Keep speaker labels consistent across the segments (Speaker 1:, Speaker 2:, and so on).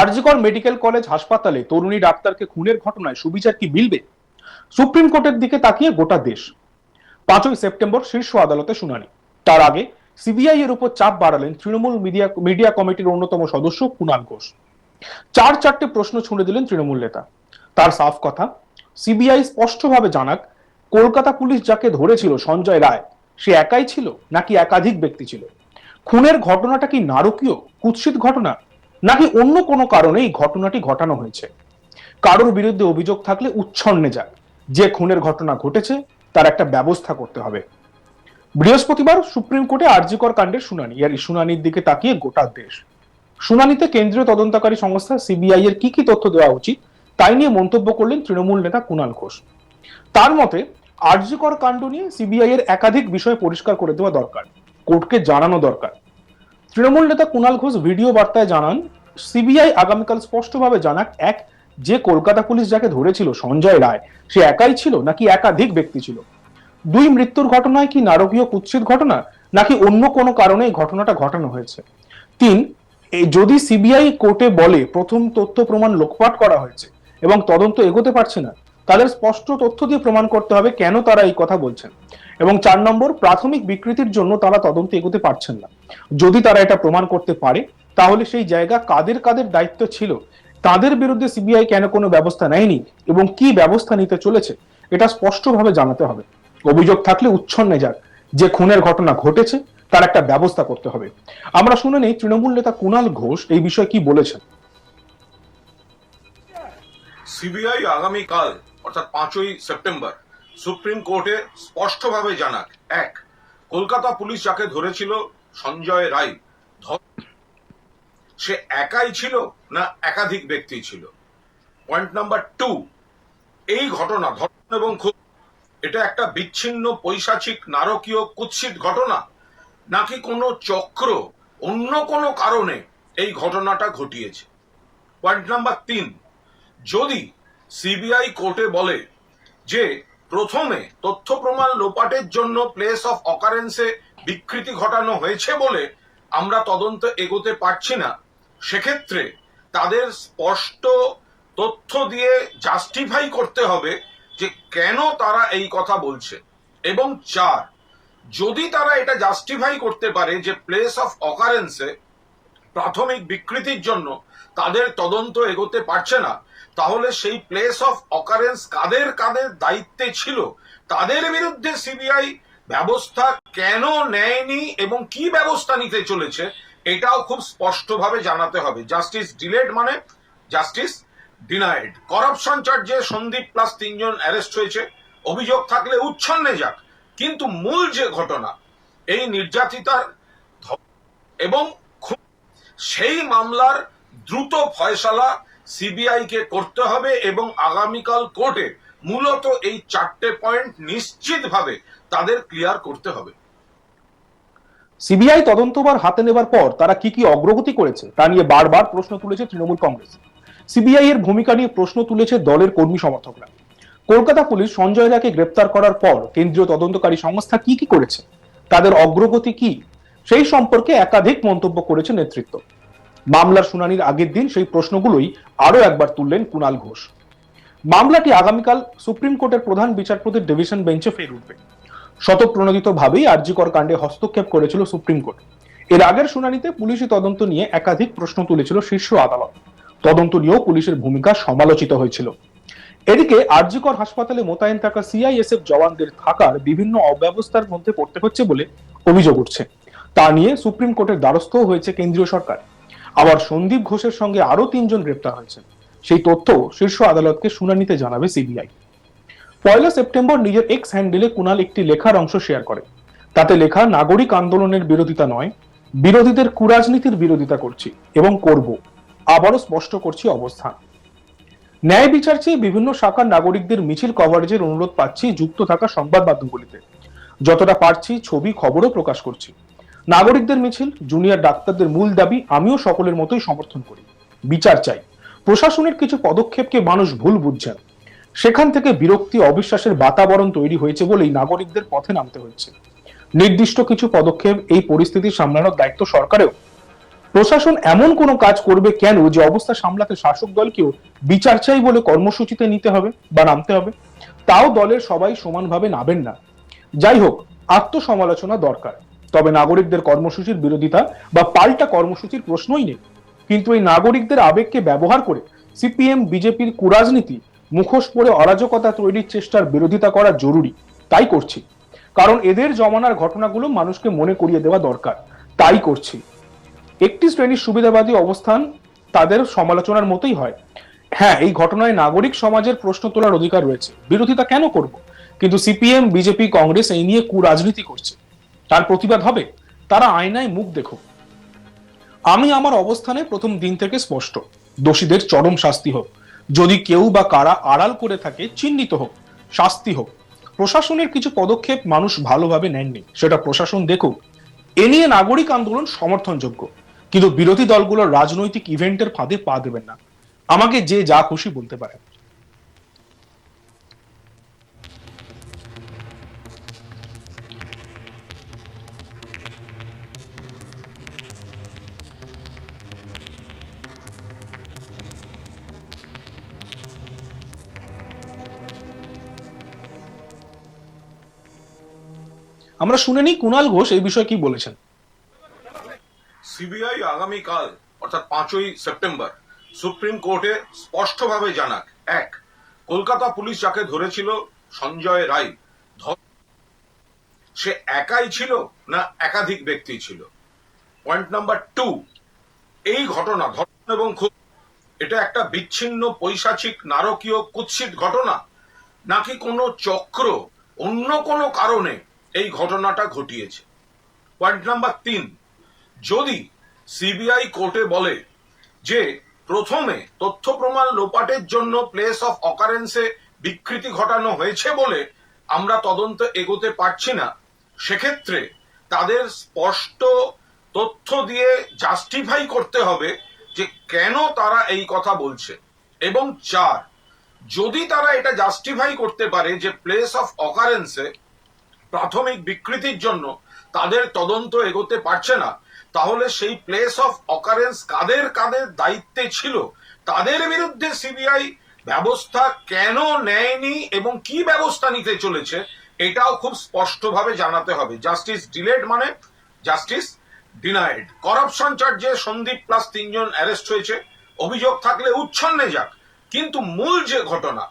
Speaker 1: RG Kar medical college হাসপাতালে তরুণী ডাক্তারকে খুনের ঘটনায় সুবিচার কি মিলবে? সুপ্রিম কোর্টের দিকে তাকিয়ে গোটা দেশ। পাঁচই সেপ্টেম্বর শীর্ষ আদালতে শুনানি। তার আগে সিবিআই এর উপর চাপ বাড়ালেন তৃণমূল মিডিয়া মিডিয়া কমিটির অন্যতম সদস্য কুণাল ঘোষ। চার চারটে প্রশ্ন ছুঁড়ে দিলেন তৃণমূল নেতা। তার সাফ কথা, সিবিআই স্পষ্টভাবে জানাক, কলকাতা পুলিশ যাকে ধরেছিল সঞ্জয় রায়, সে একাই ছিল নাকি একাধিক ব্যক্তি ছিল? খুনের ঘটনাটা কি নারকীয়, কুৎসিত ঘটনা? নাকি অন্য কোনো কারণে এই ঘটনাটি ঘটানো হয়েছে? কারোর বিরুদ্ধে অভিযোগ থাকলে উচ্ছন্নে যাক যে খুনের ঘটনা ঘটেছে, তার একটা ব্যবস্থা করতে হবে। বৃহস্পতিবার সুপ্রিম কোর্টে আরজিকর কাণ্ডের শুনানি, আর এই শুনানির দিকে তাকিয়ে গোটা দেশ। শুনানিতে কেন্দ্রীয় তদন্তকারী সংস্থা সিবিআই এর কি কি তথ্য দেওয়া উচিত, তাই নিয়ে মন্তব্য করলেন তৃণমূল নেতা কুণাল ঘোষ। তার মতে, আরজিকর কাণ্ড নিয়ে সিবিআই এর একাধিক বিষয় পরিষ্কার করে দেওয়া দরকার, কোর্টকে জানানো দরকার। তৃণমূল নেতা কুণাল ঘোষ ভিডিও বার্তায় জানান, সিবিআই আগামীকাল স্পষ্টভাবে জানাক, এক, যে কলকাতা পুলিশ যাকে ধরেছিল সঞ্জয় রায়, সে একাই ছিল নাকি একাধিক ব্যক্তি ছিল? দুই, মৃত্যুর ঘটনায় কি নারকীয় কুৎসিত ঘটনা, নাকি অন্য কোনো কারণে এই ঘটনাটা ঘটানো হয়েছে? তিন যদি সিবিআই কোর্টে বলে প্রথম তথ্য প্রমাণ লোকপাট করা হয়েছে এবং তদন্ত এগোতে পারছে না, তাদের স্পষ্ট তথ্য দিয়ে প্রমাণ করতে হবে কেন তারা এই কথা বলছেন। এবং চার নম্বর, প্রাথমিক বিকৃতির জন্য তারা তদন্ত এগোতে পারছেন না। যদি তারা এটা প্রমাণ করতে পারে, তাহলে সেই জায়গা কাদের কাদের দায়িত্ব ছিল, তাদের বিরুদ্ধে সিবিআই কেন কোনো ব্যবস্থা নেয়নি এবং কি ব্যবস্থা নিতে চলেছে, এটা স্পষ্টভাবে জানাতে হবে। অভিযোগ থাকলে উচ্ছন্নে যাক। যে খুনের ঘটনা ঘটেছে, তার একটা ব্যবস্থা করতে হবে। আমরা শুনে নেই তৃণমূল নেতা কুণাল ঘোষ এই বিষয়ে কি বলেছেন।
Speaker 2: সিবিআই আগামীকাল, অর্থাৎ পাঁচই সেপ্টেম্বর সুপ্রিম কোর্টে স্পষ্টভাবে জানাক, এক, কলকাতা পুলিশ যাকে ধরেছিল সঞ্জয় রায় সে একাই ছিল না একাধিক ব্যক্তি ছিল? পয়েন্ট নাম্বার টু, এই ঘটনা, ধর্ষণ এবং খুন, এটা একটা বিচ্ছিন্ন, পৈশাচিক, নারকীয়, কুৎসিত ঘটনা? নাকি কোনো চক্র অন্য কোনো কারণে এই ঘটনাটা ঘটিয়েছে? পয়েন্ট নাম্বার তিন, যদি সিবিআই কোর্টে বলে যে প্রথমে তথ্য প্রমাণ লোপাটের জন্য প্লেস অফ অকারেন্সে বিকৃতি ঘটানো হয়েছে বলে আমরা তদন্ত এগোতে পারছি না। সেক্ষেত্রে তাদের স্পষ্ট তথ্য দিয়ে জাস্টিফাই করতে হবে যে কেন তারা এই কথা বলছে। এবং চার, যদি তারা এটা জাস্টিফাই করতে পারে যে প্লেস অফ অকারেন্সে প্রাথমিক বিকৃতির জন্য তাদের তদন্ত এগোতে পারছে না। তাহলে সেই প্লেস অফ অকারেন্স কাদের কাদের দায়িত্বে ছিল? তাদের বিরুদ্ধে সিবিআই ব্যবস্থা কেন নেয়নি এবং কি ব্যবস্থা নিতে চলেছে, এটাও খুব স্পষ্টভাবে জানাতে হবে। জাস্টিস ডিলেড মানে জাস্টিস ডিনাইড করাপশন চার্জে সন্দীপ প্লাস তিনজন অ্যারেস্ট হয়েছে। অভিযোগ থাকলে উচ্ছন্নে যাক। কিন্তু মূল যে ঘটনা, এই নির্যাতিতার এবং সেই মামলার দ্রুত ফয়সালা সিবিআই কে করতে হবে এবং আগামীকাল কোর্টে মূলত এই চারটে পয়েন্ট নিশ্চিতভাবে তাদের ক্লিয়ার করতে হবে।
Speaker 1: সিবিআই তদন্তবার হাতে নেবার পর তারা কি কি অগ্রগতি করেছে তা নিয়ে বারবার প্রশ্ন তুলেছে তৃণমূল কংগ্রেস। সিবিআই এর ভূমিকা নিয়ে প্রশ্ন তুলেছে দলের কর্মী সমর্থকরা। কলকাতা পুলিশ সঞ্জয় রাকে গ্রেপ্তার করার পর কেন্দ্রীয় তদন্তকারী সংস্থা কি কি করেছে? তাদের অগ্রগতি কি? সেই সম্পর্কে একাধিক মন্তব্য করেছে নেতৃত্ব। মামলার শুনানির আগের দিন সেই প্রশ্নগুলোই আরও একবার তুললেন কুণাল ঘোষ। মামলাটি আগামীকাল সুপ্রিম কোর্টের প্রধান বিচারপতির ডিভিশন বেঞ্চে ফের উঠবে। শতপ্রণোদিত ভাবেই আরজিকর কাণ্ডে হস্তক্ষেপ করেছিল সুপ্রিম কোর্ট। এর আগের শুনানিতে পুলিশি তদন্ত নিয়ে একাধিক প্রশ্ন তুলেছিল শীর্ষ আদালত। তদন্ত নিয়েও পুলিশের ভূমিকা সমালোচিত হয়েছিল। এদিকে আরজিকর হাসপাতালে মোতায়েন থাকা সিআইএসএফ জওয়ানদের থাকার বিভিন্ন অব্যবস্থার মধ্যে পড়তে হচ্ছে বলে অভিযোগ উঠছে। তা নিয়ে সুপ্রিম কোর্টের দ্বারস্থ হয়েছে কেন্দ্রীয় সরকার। আবার সন্দীপ ঘোষের সঙ্গে আরও তিনজন গ্রেপ্তার হয়েছেন। সেই তথ্য শীর্ষ আদালতকে শুনানিতে জানাবে সিবিআই। পয়লা সেপ্টেম্বর নিজের এক্স হ্যান্ডেলে কুণাল একটি লেখার অংশ শেয়ার করে। তাতে লেখা, নাগরিক আন্দোলনের বিরোধিতা নয়, বিরোধীদের কুরাজনীতির বিরোধিতা করছি এবং করব। আবারও স্পষ্ট করছি অবস্থান। ন্যায় বিচার চেয়ে বিভিন্ন শাখার নাগরিকদের মিছিল কভারেজের অনুরোধ পাচ্ছি যুক্ত থাকা সংবাদ মাধ্যমগুলিতে যতটা পারছি ছবি, খবরও প্রকাশ করছি। নাগরিকদের মিছিল, জুনিয়র ডাক্তারদের মূল দাবি, আমিও সকলের মতোই সমর্থন করি। বিচার চাই। প্রশাসনের কিছু পদক্ষেপকে মানুষ ভুল বুঝছেন। সেখান থেকে বিরক্তি, অবিশ্বাসের বাতাবরণ তৈরি হয়েছে বলেই নাগরিকদের পথে নামতে হচ্ছে নির্দিষ্ট কিছু পদক্ষেপ এই পরিস্থিতি সামলানোর দায়িত্ব সরকারেও। প্রশাসন এমন কোনো কাজ করবে কেন যে অবস্থা সামলাতে শাসক দলকেও বিচার চাই বলে কর্মসূচিতে নিতে হবে বা নামতে হবে? তাও দলের সবাই সমানভাবে নাবেন না। যাই হোক, আত্মসমালোচনা দরকার। তবে নাগরিকদের কর্মসূচির বিরোধিতা বা পাল্টা কর্মসূচির প্রশ্নই নেই। কিন্তু এই নাগরিকদের আবেগকে ব্যবহার করে সিপিএম, বিজেপির কুরাজনীতি মুখোশ পরে অরাজকতা তৈরির চেষ্টার বিরোধিতা করা জরুরি, তাই করছি। কারণ এদের জমানার ঘটনাগুলো মানুষকে মনে করিয়ে দেওয়া দরকার, তাই করছি। একটি শ্রেণির সুবিধাবাদী অবস্থান তাদের সমালোচনার মতোই হয়। হ্যাঁ এই ঘটনায় নাগরিক সমাজের প্রশ্ন তোলার অধিকার রয়েছে। বিরোধিতা কেন করব? কিন্তু সিপিএম, বিজেপি, কংগ্রেস এই নিয়ে কুরাজনীতি করছে। তার প্রতিবাদ হবে? তারা আয়নায় মুখ দেখো আমি আমার অবস্থানে প্রথম দিন থেকে স্পষ্ট। দোষীদের চরম শাস্তি হোক। যদি কেউ বা কারা আড়াল করে থাকে, চিহ্নিত হোক, শাস্তি হোক। প্রশাসনের কিছু পদক্ষেপ মানুষ ভালোভাবে নেননি। সেটা প্রশাসন দেখুক। এ নিয়ে নাগরিক আন্দোলন সমর্থনযোগ্য। কিন্তু বিরোধী দলগুলোর রাজনৈতিক ইভেন্টের ফাঁদে পা দেবেন না। আমাকে যে যা খুশি বলতে পারে। আমরা শুনে নিই কুণাল ঘোষ এই বিষয়ে কি বলেছেন।
Speaker 2: সিবিআই আগামীকাল, অর্থাৎ পাঁচই সেপ্টেম্বর, সুপ্রিম কোর্টে স্পষ্টভাবে জানাক, এক, কলকাতা পুলিশ যাকে ধরেছিল সঞ্জয় রায় সে একাই ছিল না একাধিক ব্যক্তি ছিল? পয়েন্ট নাম্বার টু, এই ঘটনা, ধর্ষণ এবং খুব এটা একটা বিচ্ছিন্ন, পৈশাচিক, নারকীয়, কুৎসিত ঘটনা? নাকি কোনো চক্র অন্য কোনো কারণে এই ঘটনাটা ঘটিয়েছে। পয়েন্ট নাম্বার তিন, যদি সিবিআই কোর্টে বলে যে প্রথমে তথ্য প্রমাণ লোপাটের জন্য প্লেস অফ অকারেন্সে বিকৃতি ঘটানো হয়েছে বলে আমরা তদন্ত এগোতে পারছি না, সেক্ষেত্রে তাদের স্পষ্ট তথ্য দিয়ে জাস্টিফাই করতে হবে যে কেন তারা এই কথা বলছে। এবং চার, যদি তারা এটা জাস্টিফাই করতে পারে যে প্লেস অফ অকারেন্সে প্রাথমিক বিকৃতির জন্য তাদের তদন্ত এগোতে পারছে না, তাহলে সেই প্লেস অফ অকারেন্স কাদের কাদের দায়িত্বে ছিল, তাদের বিরুদ্ধে সিবিআই ব্যবস্থা কেন নেয়নি এবং কি ব্যবস্থা নিতে চলেছে, এটাও খুব স্পষ্টভাবে জানাতে হবে। জাস্টিস ডিলেড মানে জাস্টিস ডিনাইড করাপশন চার্জে সন্দীপ প্লাস তিনজন অ্যারেস্ট হয়েছে। অভিযোগ থাকলে উচ্ছন্নে যাক। কিন্তু মূল যে ঘটনা,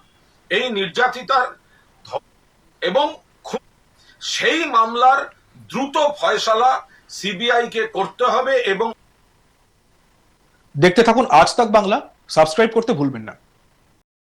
Speaker 2: এই নির্যাতিতার এবং সেই মামলার দ্রুত ফয়সালা সিবিআই কে করতে হবে এবং
Speaker 1: দেখতে থাকুন আজ তাক বাংলা। সাবস্ক্রাইব করতে ভুলবেন না।